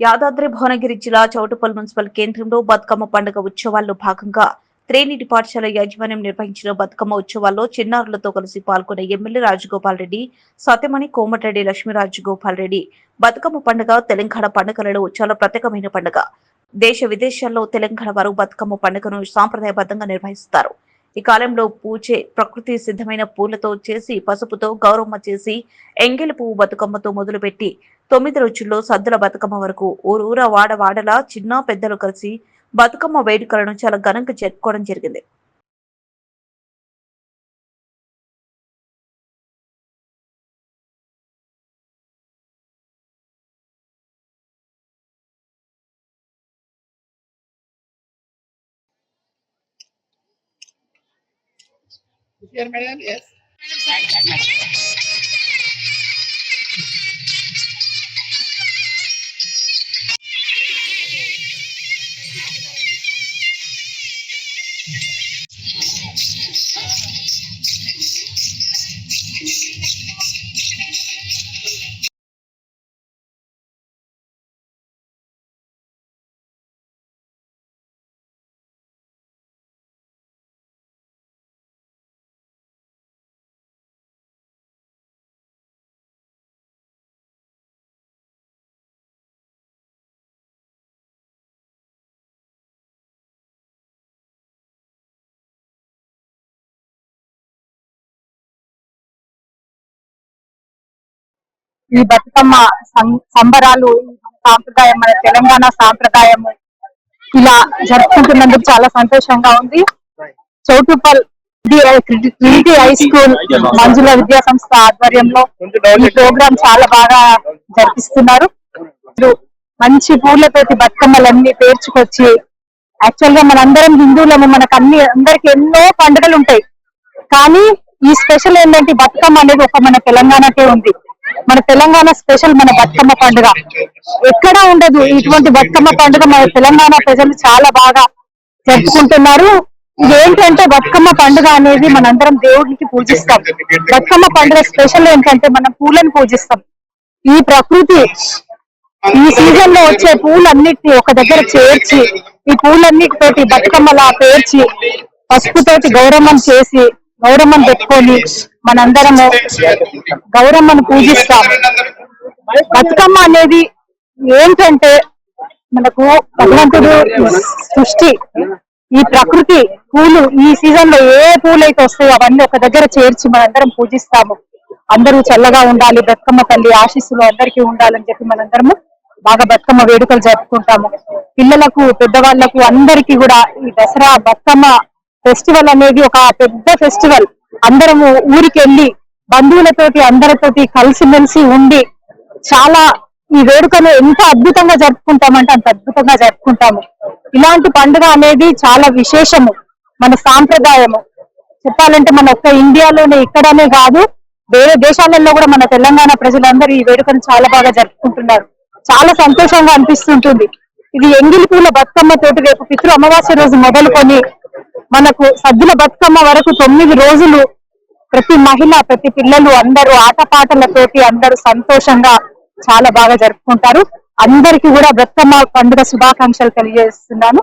యాదాద్రి భువనగిరి జిల్లా చౌటుపల్ మున్సిపల్ కేంద్రంలో బతుకమ్మ పండుగ ఉత్సవాల్లో భాగంగా త్రేనిటి పాఠశాల యాజమాన్యం నిర్వహించిన బతుకమ్మ ఉత్సవాల్లో చిన్నారులతో కలిసి పాల్గొన్న ఎమ్మెల్యే రాజగోపాల్ రెడ్డి సత్యమణి కోమటిరెడ్డి లక్ష్మీరాజగోపాల్ రెడ్డి. బతుకమ్మ పండుగ తెలంగాణ పండుగలలో చాలా ప్రత్యేకమైన పండుగ. దేశ విదేశాల్లో తెలంగాణ వారు బతుకమ్మ పండుగను సాంప్రదాయబద్ధంగా నిర్వహిస్తారు. ఈ కాలంలో పూచే ప్రకృతి సిద్ధమైన పూలతో చేసి పసుపుతో గౌరమ్మ చేసి ఎంగిలి పువ్వు బతుకమ్మతో మొదలుపెట్టి తొమ్మిది రోజుల్లో సద్దుల బతుకమ్మ వరకు ఊరూర వాడ వాడలా చిన్న పెద్దలు కలిసి బతుకమ్మ వేడుకలను చాలా ఘనంగా జరుపుకోవడం జరిగింది Here, madam, yes. ఈ బతుకమ్మ సం- సంబరాలు సాంప్రదాయం మన తెలంగాణ సాంప్రదాయం ఇలా జరుపుకుంటున్నందుకు చాలా సంతోషంగా ఉంది. Choutuppal trinity high school Manjula విద్యా సంస్థ ఆధ్వర్యంలో ఈ ప్రోగ్రామ్ చాలా బాగా జరిపిస్తున్నారు. ఇప్పుడు మంచి పూలతోటి బతుకమ్మలన్నీ పేర్చుకొచ్చి యాక్చువల్గా మనందరం హిందువులము మనకు అన్ని అందరికి ఎన్నో పండుగలు ఉంటాయి కానీ ఈ స్పెషల్ ఏంటంటే బతుకమ్మ అనేది ఒక మన తెలంగాణకే ఉంది. మన తెలంగాణ స్పెషల్ మన బతుకమ్మ పండుగ. ఎక్కడ ఉండదు. ఇటువంటి బతుకమ్మ పండుగ మన తెలంగాణ ప్రజలు చాలా బాగా జరుపుకుంటున్నారు. ఇది ఏంటంటే బతుకమ్మ పండుగ అనేది మనందరం దేవుడికి పూజిస్తాం. బతుకమ్మ పండుగ స్పెషల్ ఏంటంటే మనం పూలను పూజిస్తాం. ఈ ప్రకృతి ఈ సీజన్లో వచ్చే పూలన్నిటిని ఒక దగ్గర చేర్చి ఈ పూలన్నిటితోటి బతుకమ్మలా పేర్చి పసుపుతోటి గౌరవం చేసి గౌరమ్మను పెట్టుకొని మనందరము గౌరమ్మను పూజిస్తాం. బతుకమ్మ అనేది ఏంటంటే మనకు భగవంతుడు సృష్టి ఈ ప్రకృతి పూలు ఈ సీజన్లో ఏ పూలు అయితే వస్తాయో అవన్నీ ఒక దగ్గర చేర్చి మనందరం పూజిస్తాము. అందరూ చల్లగా ఉండాలి బతుకమ్మ తల్లి ఆశీస్సులు అందరికీ ఉండాలని చెప్పి మనందరము బాగా బతుకమ్మ వేడుకలు జరుపుకుంటాము. పిల్లలకు పెద్దవాళ్ళకు అందరికీ కూడా ఈ దసరా బతుకమ్మ ఫెస్టివల్ అనేది ఒక పెద్ద ఫెస్టివల్. అందరము ఊరికి వెళ్ళి బంధువులతోటి అందరితోటి కలిసిమెలిసి ఉండి చాలా ఈ వేడుకను ఎంత అద్భుతంగా జరుపుకుంటామంటే అంత అద్భుతంగా జరుపుకుంటాము. ఇలాంటి పండుగ అనేది చాలా విశేషము మన సాంప్రదాయము. చెప్పాలంటే మన ఒక్క ఇండియాలోనే ఇక్కడనే కాదు వేరే దేశాలలో కూడా మన తెలంగాణ ప్రజలందరూ ఈ వేడుకను చాలా బాగా జరుపుకుంటున్నారు. చాలా సంతోషంగా అనిపిస్తుంటుంది. ఇది ఎంగిలి పూల బతుకమ్మ తోటి రేపు పితృ అమావాస్య రోజు మొదలుకొని మనకు సద్దుల బతుకమ్మ వరకు తొమ్మిది రోజులు ప్రతి మహిళ ప్రతి పిల్లలు అందరూ ఆటపాటలతోటి అందరూ సంతోషంగా చాలా బాగా జరుపుకుంటారు. అందరికీ కూడా బతుకమ్మ పండుగ శుభాకాంక్షలు తెలియజేస్తున్నాను.